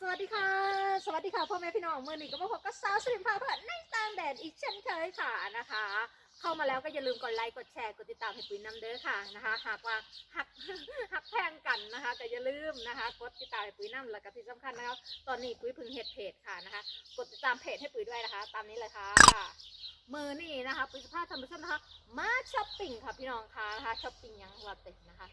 สวัสดีค่ะ สวัสดีค่ะพ่อแม่พี่น้องเมื่อนี้ก็มาพบกับสาวสลิมพาเพื่อนในตามแดดอีกเช่นเคยค่ะนะคะ เข้ามาแล้วก็อย่าลืมกดไลค์กดแชร์กดติดตามให้ปุ๋ยน้ำเด้อค่ะนะคะ หากว่าหักหักแพงกันนะคะก็อย่าลืมนะคะกดติดตามให้ปุ๋ยน้ำแล้วก็ที่สำคัญนะคะตอนนี้ปุ๋ยพึ่งเฮ็ดเพจค่ะนะคะ กดติดตามเพจให้ปุ๋ยด้วยนะคะ ตามนี้เลยค่ะ มือนี่นะคะปุ๋ยจะพาท่านผู้ชมนะคะ มาช้อปปิ้งค่ะพี่น้องค่ะนะคะช้อปปิ้งยังลาเต็นะคะ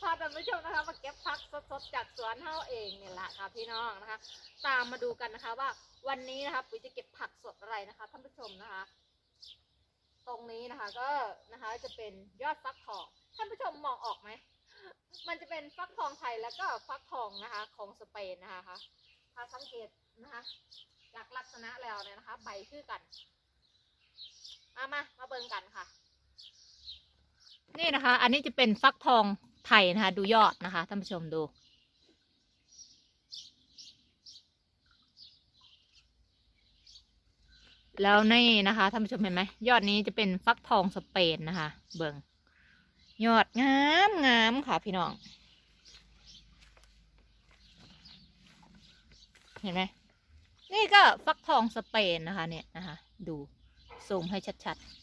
พาท่านผู้ชมนะคะมาเก็บผักสดๆจากสวนเฮาเองเนี่ยแหละค่ะพี่น้องนะคะ ตามมาดูกันนะคะว่าวันนี้นะคะปุ๋ยจะเก็บผักสดอะไรนะคะท่านผู้ชมนะคะ ตรงนี้นะคะก็นะคะจะเป็นยอดฟักทองท่านผู้ชมมองออกไหมมันจะเป็นฟักทองไทยแล้วก็ฟักทองนะคะของสเปนนะคะถ้าสังเกตนะคะจากลักษณะแล้วเนี่ยนะคะ ใบคือกัน มามามาเบิ่งกันค่ะ นี่นะคะ อันนี้จะเป็นฟักทองไทยนะคะ ดูยอดนะคะท่านผู้ชมดู แล้วนี่นะคะท่านผู้ชมเห็นไหมยอดนี้จะเป็นฟักทองสเปนนะคะ เบิงยอดงามงามค่ะพี่น้อง เห็นไหมนี่ก็ฟักทองสเปนนะคะเนี่ยนะคะ ดู ซูมให้ชัดๆ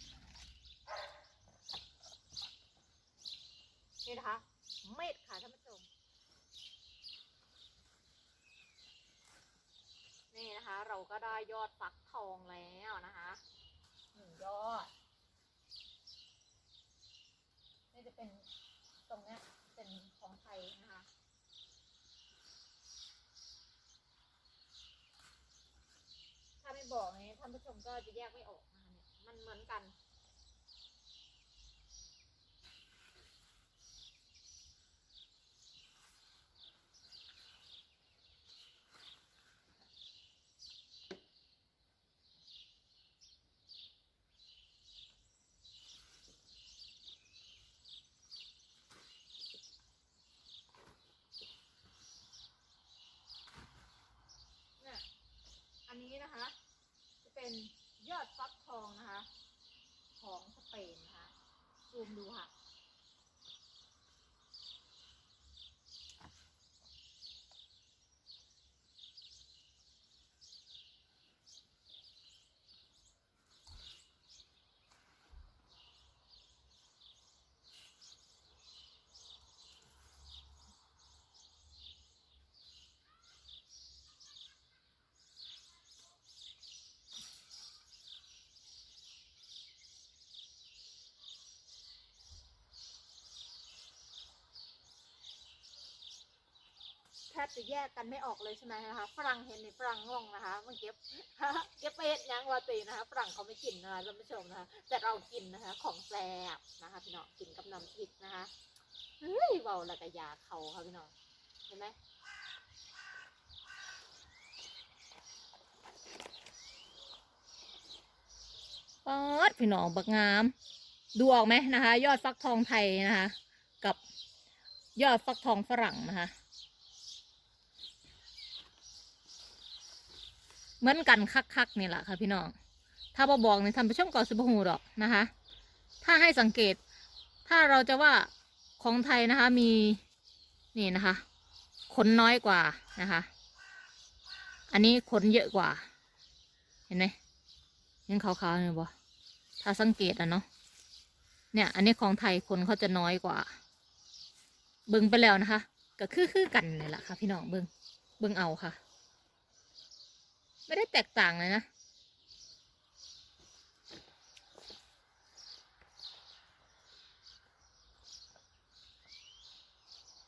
นี่นะคะ เม็ดค่ะท่านผู้ชม นี่นะคะ เราก็ได้ยอดฟักทองแล้วนะคะหนึ่งยอด นี่จะเป็นตรงเนี้ยเป็นของไทยนะคะถ้าไม่บอกนี้ท่านผู้ชมก็จะแยกไม่ออกนะ มันเหมือนกัน เนี่ยอันนี้นะคะ จะเป็นยอดฟักทองนะคะ ของสเปนนะคะ ซูมดูค่ะ ทบจะแยกกันไม่ออกเลยใช่ไหมนะคะ ฝรั่งเห็นในฝรั่งงงนะคะมันเก็บเก็บไปเห็ดยังวาตีนะคะ ฝรั่งเขาไม่กินนะคะท่านผู้ชมนะคะ แต่เรากินนะคะ ของแซ่บนะคะพี่น้องกินกับน้ำพริกนะคะเฮ้ยเบาละกะยาเขาค่ะพี่น้องเห็นไหมป๊อดพี่น้องบักงาม ดูออกไหมนะคะ ยอดฟักทองไทยนะคะ กับยอดฟักทองฝรั่งนะคะ เหมือนกันคักๆนี่แหละค่ะพี่น้อง ถ้าบอบอกในทำไปช่องก่อสิบหูดอกนะคะ ถ้าให้สังเกต ถ้าเราจะว่าของไทยนะคะมีนี่นะคะ ขนน้อยกว่านะคะ อันนี้ขนเยอะกว่า เห็นไหมยังขาวๆเนี่ยบอถ้าสังเกตอะเนาะเนี่ย อันนี้ของไทยคนเขาจะน้อยกว่า เบิ่งไปแล้วนะคะ ก็คือคือกันเลยล่ะค่ะ พี่น้องเบิ่งเบิ่งเอาค่ะ ไม่ได้แตกต่างเลยนะ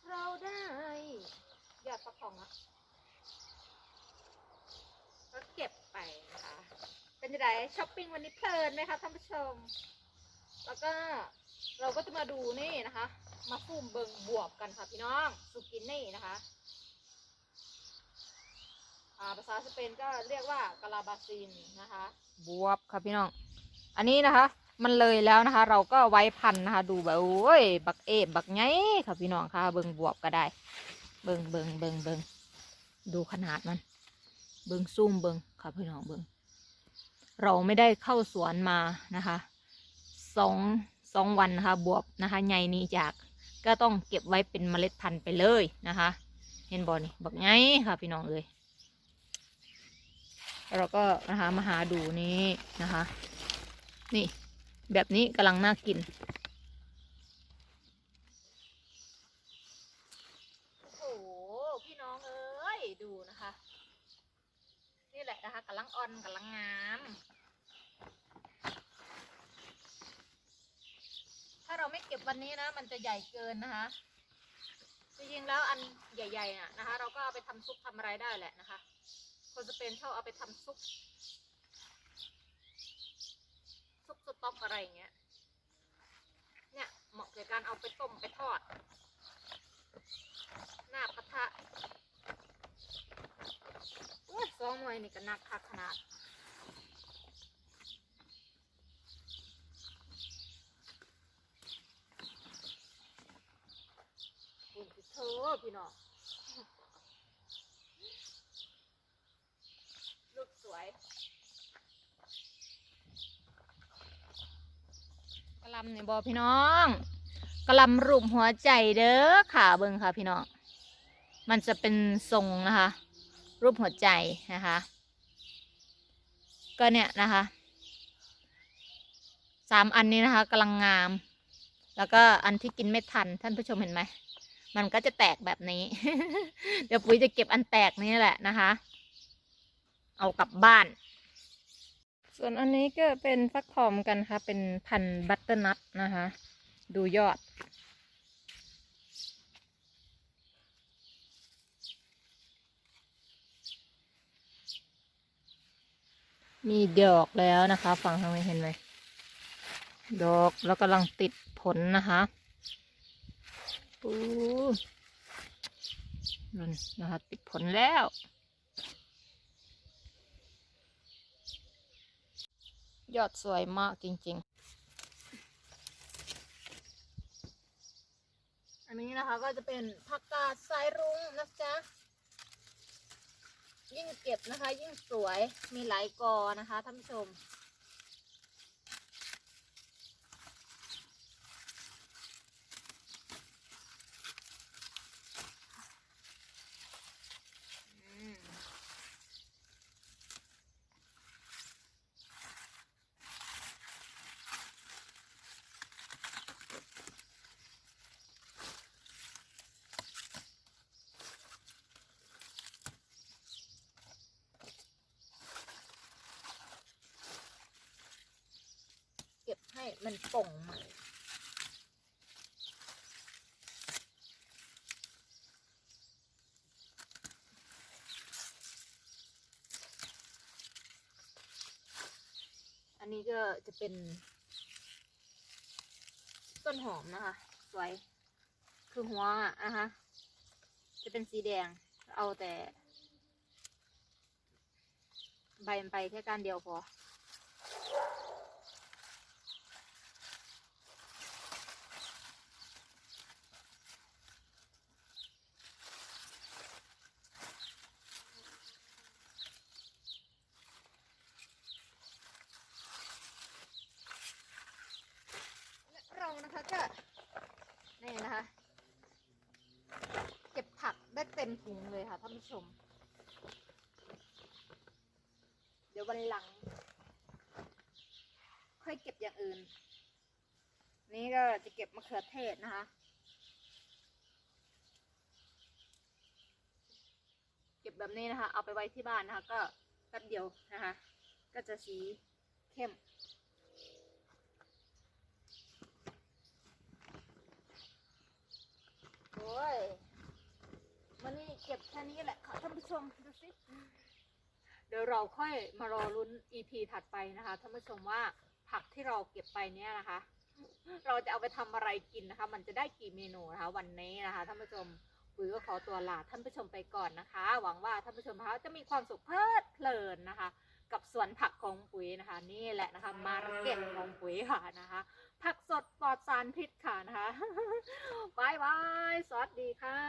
เราได้ยอดฟักทองอะก็เก็บไปนะคะ เป็นยังไงช้อปปิ้งวันนี้เพลินไหมคะท่านผู้ชม แล้วก็เราก็จะมาดูนี่นะคะ มาฟุ่มเบิงบวบกันค่ะพี่น้อง สุกินนี่นะคะ อ่าภาษาสเปนก็เรียกว่ากาลาบาซินนะคะ บวบค่ะพี่น้อง อันนี้นะคะ มันเลยแล้วนะคะ เราก็ไว้พันนะคะ ดูแบบโอ้ย บักเอบบักไงค่ะพี่น้องค่ะ เบิงบวบก็ได้ เบิงเบิงเบิงเบิงดูขนาดมัน เบิงซูมเบิงค่ะพี่น้องเบิงเราไม่ได้เข้าสวนมานะคะสองสองวันนะคะ บวบนะคะใหญ่นี้จากก็ต้องเก็บไว้เป็นเมล็ดพันธุ์ไปเลยนะคะ เห็นบอนี่บักไงค่ะพี่น้องเอ้ย เราก็นะคะมาหาดูนี้นะคะ นี่แบบนี้กำลังน่ากิน โอ้โห พี่น้องเอ้ย ดูนะคะ นี่แหละนะคะกำลังอ่อนกำลังงาม ถ้าเราไม่เก็บวันนี้นะ มันจะใหญ่เกินนะคะจริงๆแล้วอันใหญ่ๆน่ะนะคะ เราก็เอาไปทำซุปทำอะไรได้แหละนะคะ คนสเปนชอบเอาไปทำซุป ซุปสต๊อกอะไรอย่างเงี้ย เนี่ยเหมาะกับการเอาไปต้มไปทอด หน้ากระทะโอ้ยสองหน่วยนี่ก็นักคักขนาด คุณพี่เธอพี่น้องลูกสวยกะห ลำนี่บอพี่น้องกะลำรูปหัวใจเด้อค่ะเบิ่งค่ะพี่น้อง มันจะเป็นทรงนะคะ รูปหัวใจนะคะ ก็เนี่ยนะคะสามอันนี้นะคะกำลังงาม แล้วก็อันที่กินไม่ทันท่านผู้ชมเห็นไหมมันก็จะแตกแบบนี้ เดี๋ยวปุ๋ยจะเก็บอันแตกนี่แหละนะคะ เอากลับบ้าน ส่วนอันนี้ก็เป็นฟักทองกันค่ะ เป็นพันธุ์บัตเตอร์นัทนะคะ ดูยอด มีดอกแล้วนะคะ ฝั่งทางนี้เห็นไหมดอกแล้วกำลังติดผลนะคะปูนั่นนะคะ ติดผลแล้ว ยอดสวยมากจริง ๆ อันนี้นะคะก็จะเป็นผักกาดสายรุ้งนะจ๊ะ ยิ่งเก็บนะคะ ยิ่งสวยมีหลายกอนะคะท่านผู้ชม มันป่งใหม่อันนี้ก็จะเป็น ต้นหอมนะคะ สวย คือหัวอะนะคะจะเป็นสีแดง เอาแต่ ใบมันไปแค่การเดียวพอ และเรานะคะก็นี่นะคะ เก็บผักได้เต็ มถุงเลยค่ะท่านผู้ชม เดี๋ยววันหลัง ค่อยเก็บอย่างอื่น นี่ก็จะเก็บมะเขือเทศนะคะเก็บแบบนี้นะคะ เอาไปไว้ที่บ้านนะคะ ก็แป๊บเดียวนะคะ ก็จะสีเข้ม โอ้ยมันนี่เก็บแค่นี้แหละค่ะท่านผู้ชมดูสิเดี๋ยวเราค่อยมารอลุ้น EP ถัดไปนะคะท่านผู้ชมว่าผักที่เราเก็บไปเนี่ยนะคะ เราจะเอาไปทำอะไรกินนะคะ มันจะได้กี่เมนูนะคะ วันนี้นะคะท่านผู้ชมปุ๋ยก็ขอตัวลาท่านผู้ชมไปก่อนนะคะ หวังว่าท่านผู้ชมนะคะจะมีความสุขเพลิดเพลินนะคะ กับสวนผักของปุ๋ยนะคะ นี่แหละนะคะมาร์เก็ตของปุ๋ยค่ะนะคะ ผักสดปลอดสารพิษค่ะนะคะบายบายสวัสดีค่ะ